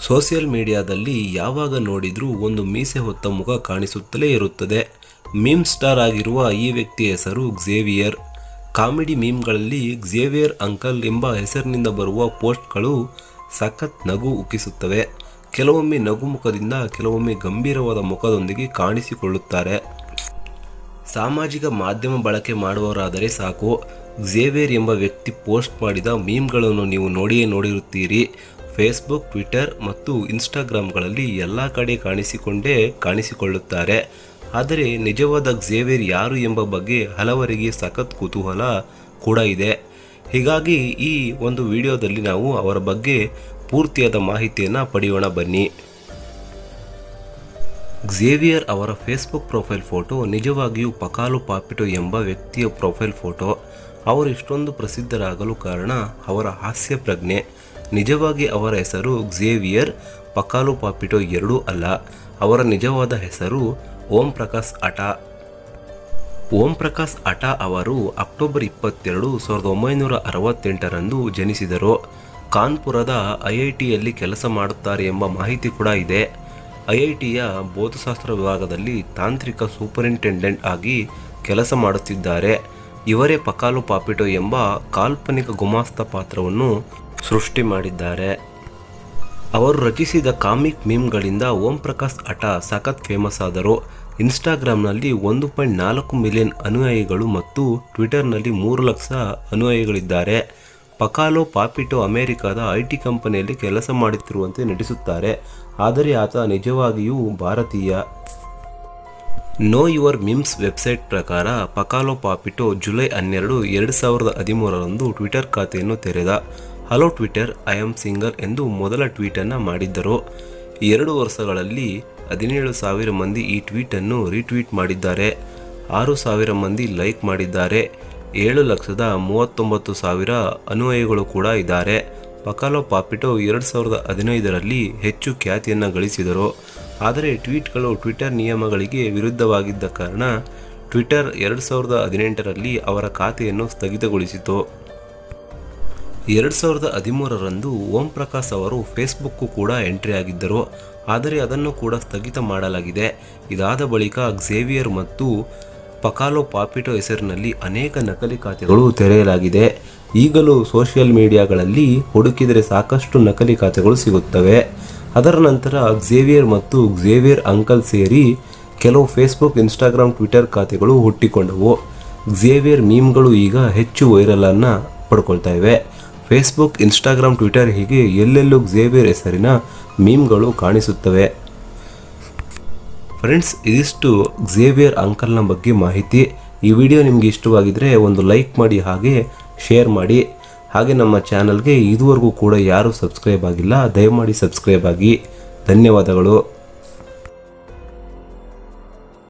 Social ಮೀಡಿಯಾದಲ್ಲಿ ಯಾವಾಗ ನೋಡಿದರೂ ಒಂದು ಮೀಸೆ ಹೊತ್ತ ಮುಖ ಕಾಣಿಸುತ್ತಲೇ ಇರುತ್ತದೆ. ಮೀಮ್ ಸ್ಟಾರ್ ಆಗಿರುವ ಈ ವ್ಯಕ್ತಿಯ ಹೆಸರು ಕ್ಸೇವಿಯರ್ ಕಾಮಿಡಿ ಮೀಮ್ಗಳಲ್ಲಿ ಕ್ಸೇವಿಯರ್ ಅಂಕಲ್ ಎಂಬ ಹೆಸರಿನಿಂದ ಬರುವ ಪೋಸ್ಟ್ಗಳು ಸಖತ್ ನಗು ಉಕ್ಕಿಸುತ್ತವೆ. ಕೆಲವೊಮ್ಮೆ ನಗು ಮುಖದಿಂದ ಕೆಲವೊಮ್ಮೆ ಗಂಭೀರವಾದ ಮುಖದೊಂದಿಗೆ ಕಾಣಿಸಿಕೊಳ್ಳುತ್ತಾರೆ. ಸಾಮಾಜಿಕ ಮಾಧ್ಯಮ ಬಳಕೆ ಮಾಡುವವರಾದರೆ ಸಾಕು. ಝೇವಿಯರ್ ಎಂಬ ವ್ಯಕ್ತಿ ಪೋಸ್ಟ್ ಮಾಡಿದ ಮೀಮ್ಗಳನ್ನು ನೀವು ನೋಡಿಯೇ ನೋಡಿರುತ್ತೀರಿ. ಫೇಸ್ಬುಕ್ ಟ್ವಿಟರ್ ಮತ್ತು ಇನ್ಸ್ಟಾಗ್ರಾಮ್ಗಳಲ್ಲಿ ಎಲ್ಲ ಕಡೆ ಕಾಣಿಸಿಕೊಂಡೇ ಕಾಣಿಸಿಕೊಳ್ಳುತ್ತಾರೆ. ಆದರೆ ನಿಜವಾದ ಝೇವಿಯರ್ ಯಾರು ಎಂಬ ಬಗ್ಗೆ ಹಲವರಿಗೆ ಸಖತ್ ಕುತೂಹಲ ಕೂಡ ಇದೆ. ಹೀಗಾಗಿ ಈ ಒಂದು ವಿಡಿಯೋದಲ್ಲಿ ನಾವು ಅವರ ಬಗ್ಗೆ ಪೂರ್ತಿಯಾದ ಮಾಹಿತಿಯನ್ನು ಪಡೆಯೋಣ ಬನ್ನಿ. ಕ್ಸೇವಿಯರ್ ಅವರ ಫೇಸ್ಬುಕ್ ಪ್ರೊಫೈಲ್ ಫೋಟೋ ನಿಜವಾಗಿಯೂ ಪಕಾಲು ಪಾಪಿಟೋ ಎಂಬ ವ್ಯಕ್ತಿಯ ಪ್ರೊಫೈಲ್ ಫೋಟೋ ಅವರು ಇಷ್ಟೊಂದು ಪ್ರಸಿದ್ಧರಾಗಲು ಕಾರಣ ಅವರ ಹಾಸ್ಯ ಪ್ರಜ್ಞೆ ನಿಜವಾಗಿ ಅವರ ಹೆಸರು ಕ್ಸೇವಿಯರ್ ಪಕಾಲು ಪಾಪಿಟೋ ಎರಡೂ ಅಲ್ಲ, ಅವರ ನಿಜವಾದ ಹೆಸರು ಓಂ ಪ್ರಕಾಶ್ ಅಟಾ. ಓಂ ಪ್ರಕಾಶ್ ಅಟಾ ಅವರು ಅಕ್ಟೋಬರ್ ಇಪ್ಪತ್ತೆರಡು ಸಾವಿರದ ಒಂಬೈನೂರ ಅರವತ್ತೆಂಟರಂದು ಜನಿಸಿದರು. ಕಾನ್ಪುರದ ಐ ಐ ಟಿಯಲ್ಲಿ ಕೆಲಸ ಮಾಡುತ್ತಾರೆ ಎಂಬ ಮಾಹಿತಿ ಕೂಡ ಇದೆ. ಐ ಐ ಟಿಯ ಭೌತಶಾಸ್ತ್ರ ವಿಭಾಗದಲ್ಲಿ ತಾಂತ್ರಿಕ ಸೂಪರಿಂಟೆಂಡೆಂಟ್ ಆಗಿ ಕೆಲಸ ಮಾಡುತ್ತಿದ್ದಾರೆ. ಇವರೇ ಪಕಾಲು ಪಾಪಿಟೋ ಎಂಬ ಕಾಲ್ಪನಿಕ ಗುಮಾಸ್ತ ಪಾತ್ರವನ್ನು ಸೃಷ್ಟಿ ಮಾಡಿದ್ದಾರೆ. ಅವರು ರಚಿಸಿದ ಕಾಮಿಕ್ ಮೀಮ್ಗಳಿಂದ ಓಂ ಪ್ರಕಾಶ್ ಅಟ ಸಖತ್ ಫೇಮಸ್ ಆದರು. ಇನ್ಸ್ಟಾಗ್ರಾಮ್ನಲ್ಲಿ ಒಂದು ಪಾಯಿಂಟ್ ನಾಲ್ಕು ಮಿಲಿಯನ್ ಅನುಯಾಯಿಗಳು ಮತ್ತು ಟ್ವಿಟರ್ನಲ್ಲಿ ಮೂರು ಲಕ್ಷ ಅನುಯಾಯಿಗಳಿದ್ದಾರೆ. ಪಕಾಲೋ ಪಾಪಿಟೋ ಅಮೆರಿಕದ ಐ ಟಿ ಕಂಪನಿಯಲ್ಲಿ ಕೆಲಸ ಮಾಡುತ್ತಿರುವಂತೆ ನಟಿಸುತ್ತಾರೆ. ಆದರೆ ಆತ ನಿಜವಾಗಿಯೂ ಭಾರತೀಯ. ನೋ ಯುವರ್ ಮಿಮ್ಸ್ ವೆಬ್ಸೈಟ್ ಪ್ರಕಾರ ಪಕಾಲೋ ಪಾಪಿಟೋ ಜುಲೈ ಹನ್ನೆರಡು, ಎರಡು ಸಾವಿರದ ಹದಿಮೂರರಂದು ಟ್ವಿಟರ್ ಖಾತೆಯನ್ನು ತೆರೆದ. Hello Twitter, I am single ಎಂದು ಮೊದಲ ಟ್ವೀಟನ್ನು ಮಾಡಿದ್ದರು. ಎರಡು ವರ್ಷಗಳಲ್ಲಿ ಹದಿನೇಳು ಸಾವಿರ ಮಂದಿ ಈ ಟ್ವೀಟನ್ನು ರೀಟ್ವೀಟ್ ಮಾಡಿದ್ದಾರೆ. ಆರು ಸಾವಿರ ಮಂದಿ ಲೈಕ್ ಮಾಡಿದ್ದಾರೆ. ಏಳು ಲಕ್ಷದ ಮೂವತ್ತೊಂಬತ್ತು ಸಾವಿರ ಅನುಯಾಯಿಗಳು ಕೂಡ ಇದ್ದಾರೆ. ಪಕಾಲೋ ಪಾಪಿಟೋ ಎರಡು ಸಾವಿರದ ಹದಿನೈದರಲ್ಲಿ ಹೆಚ್ಚು ಖ್ಯಾತಿಯನ್ನು ಗಳಿಸಿದರು. ಆದರೆ ಟ್ವೀಟ್ಗಳು ಟ್ವಿಟರ್ ನಿಯಮಗಳಿಗೆ ವಿರುದ್ಧವಾಗಿದ್ದ ಕಾರಣ ಟ್ವಿಟರ್ ಎರಡು ಸಾವಿರದ ಹದಿನೆಂಟರಲ್ಲಿ ಅವರ ಖಾತೆಯನ್ನು ಸ್ಥಗಿತಗೊಳಿಸಿತು. ಎರಡು ಸಾವಿರದ ಹದಿಮೂರರಂದು ಓಂ ಪ್ರಕಾಶ್ ಅವರು ಫೇಸ್ಬುಕ್ಕು ಕೂಡ ಎಂಟ್ರಿ ಆಗಿದ್ದರು. ಆದರೆ ಅದನ್ನು ಕೂಡ ಸ್ಥಗಿತ ಮಾಡಲಾಗಿದೆ. ಇದಾದ ಬಳಿಕ ಕ್ಸೇವಿಯರ್ ಮತ್ತು ಪಕಾಲೋ ಪಾಪಿಟೋ ಹೆಸರಿನಲ್ಲಿ ಅನೇಕ ನಕಲಿ ಖಾತೆಗಳು ತೆರೆಯಲಾಗಿದೆ. ಈಗಲೂ ಸೋಷಿಯಲ್ ಮೀಡಿಯಾಗಳಲ್ಲಿ ಹುಡುಕಿದರೆ ಸಾಕಷ್ಟು ನಕಲಿ ಖಾತೆಗಳು ಸಿಗುತ್ತವೆ. ಅದರ ನಂತರ ಕ್ಸೇವಿಯರ್ ಮತ್ತು ಕ್ಸೇವಿಯರ್ ಅಂಕಲ್ ಸೇರಿ ಕೆಲವು ಫೇಸ್ಬುಕ್, ಇನ್ಸ್ಟಾಗ್ರಾಮ್, ಟ್ವಿಟರ್ ಖಾತೆಗಳು ಹುಟ್ಟಿಕೊಂಡವು. ಝೇವಿಯರ್ ಮೀಮ್ಗಳು ಈಗ ಹೆಚ್ಚು ವೈರಲನ್ನು ಪಡ್ಕೊಳ್ತಾ ಇವೆ. ಫೇಸ್ಬುಕ್ ಇನ್ಸ್ಟಾಗ್ರಾಮ್ ಟ್ವಿಟರ್ ಹೀಗೆ ಎಲ್ಲೆಲ್ಲೂ ಝೇವಿಯರ್ ಹೆಸರಿನ ಮೀಮ್ಗಳು ಕಾಣಿಸುತ್ತವೆ. ಫ್ರೆಂಡ್ಸ್ ಇದಿಷ್ಟು ಝೇವಿಯರ್ ಅಂಕಲ್ನ ಬಗ್ಗೆ ಮಾಹಿತಿ. ಈ ವಿಡಿಯೋ ನಿಮಗೆ ಇಷ್ಟವಾಗಿದ್ದರೆ ಒಂದು ಲೈಕ್ ಮಾಡಿ ಹಾಗೆ ಶೇರ್ ಮಾಡಿ. ಹಾಗೆ ನಮ್ಮ ಚಾನಲ್ಗೆ ಇದುವರೆಗೂ ಕೂಡ ಯಾರೂ ಸಬ್ಸ್ಕ್ರೈಬ್ ಆಗಿಲ್ಲ, ದಯಮಾಡಿ ಸಬ್ಸ್ಕ್ರೈಬ್ ಆಗಿ. ಧನ್ಯವಾದಗಳು.